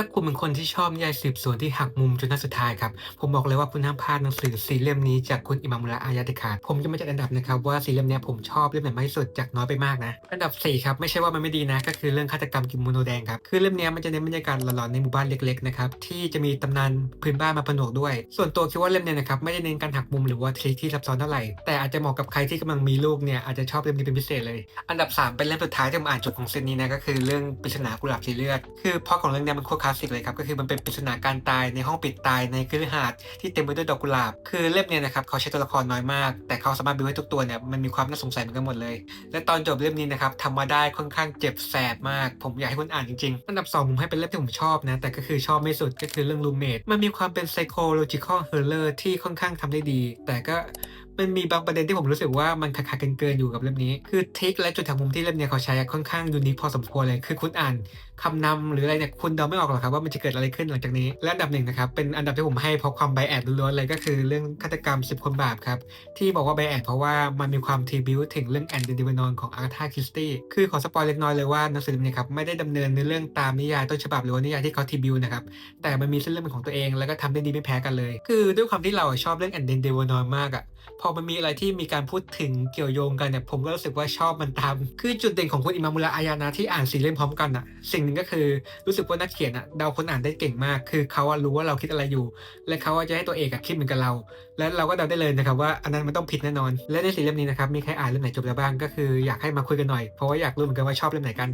ถ้าคุณเป็นคนที่ชอบนิยายสืบสวนที่หักมุมจนน่าสุดท้ายครับ ผมบอกเลยว่าคุณห้ามพลาดหนังสือสี่เล่มนี้จากคุณอิมามุระอายาเดขาผมจะมาจัดอันดับนะครับว่าสี่เล่มนี้ผมชอบเล่มไหนมากที่สุดจากน้อยไปมากนะ อันดับสี่ครับไม่ใช่ว่ามันไม่ดีนะ ก็คือเรื่องฆาตกรรมกิมโมโนแดงครับคือเล่มนี้มันจะเน้นบรรยากาศหลอนๆในหมู่บ้านเล็กๆนะครับที่จะมีตำนานพื้นบ้านมาผนวกด้วย ส่วนตัวคิดว่าเล่มนี้นะครับไม่ได้เน้นการหักมุมหรือว่าทริคที่ซับซ้อนเท่าไหร่แต่อาจจะเหมาะกับใครที่กำลังมีลูกเนี่ยอาจจะชอบเล่มนี้เป็นพิเศษเลย อันดับ 3 เป็นเล่มสุดท้ายที่ผมอ่านจบของเซตนี้นะก็คือเรื่องปริศนากุหลาบสีเลือดคือพอของเรื่องนี้มันโคตรคลาสสิกเลยครับก็คือมันเป็นปริศนาการตายในห้องปิดตายในคฤหาสน์ที่เต็มไปด้วยดอกกุหลาบ คือเล่มเนี้ยนะครับเขาใช้ตัวละครน้อยมาก แต่เขาสามารถบิวให้ทุกตัวเนี่ยมันมีความน่าสงสัยเหมือนกันหมดเลย และตอนจบเล่มนี้นะครับทำมาได้ค่อนข้างเจ็บแสบมาก ผมอยากให้คุณอ่านจริงๆอันดับ2ผมให้เป็นเล่มที่ผมชอบนะแต่ก็คือชอบไม่สุดก็คือเรื่อง roommate มันมีความเป็น psychological horror ที่ค่อนข้างทำได้ดี แต่ก็ มันมีบางประเด็นที่ผมรู้สึกว่ามันขาดๆเกินๆอยู่กับเล่มนี้ คือทริคและจุดหักมุมที่เล่มเนี้ยเขาใช้ค่อนข้างยูนิคพอสมควรเลย คือคุณอ่านคำนำหรืออะไรเนี่ยคุณเดาไม่ออกหรอกครับว่ามันจะเกิดอะไรขึ้นหลังจากนี้ และอันดับหนึ่งนะครับเป็นอันดับที่ผมให้เพราะความไบแอดล้วนๆเลยก็คือเรื่องฆาตกรรม10คนบาปครับที่บอกว่าไบแอดเพราะว่ามันมีความทีบิวถึงเรื่องแอนเดนดิวนอนของอาร์ธาคริสตี้คือขอสปอยเล็กน้อยเลยว่าหนังสือเล่มนี้ครับไม่ได้ดำเนินในเรื่องตามนิยายต้นฉบับหรือว่านิยายที่เขาทีบิวนะครับแต่มันมีเส้นเรื่องเป็นของตัวเอง แล้วก็ทำได้ดีไม่แพ้กันเลย คือด้วยความที่เราชอบเรื่องแอนเดนเดวานอนมากอะพอมันมีอะไรที่มีการพูดถึงเกี่ยวโยงกันเนี่ยผมก็รู้สึกว่าชอบมันตาม คือจุดเด่นของคุณอิมามุระอายานะที่อ่านสี่เล่มพร้อมกันอะสิ่งหนึ่งก็คือรู้สึกว่านักเขียนอะเดาคนอ่านได้เก่งมาก คือเขาอะรู้ว่าเราคิดอะไรอยู่ และเขาอะจะให้ตัวเอกอะคิดเหมือนกับเรา และเราก็เดาได้เลยนะครับว่าอันนั้นมันต้องผิดแน่นอน และในสี่เล่มนี้นะครับมีใครอ่านเล่มไหนจบแล้วบ้างก็คืออยากให้มาคุยกันหน่อยเพราะว่าอยากรู้เหมือนกันว่าชอบเล่มไหนกัน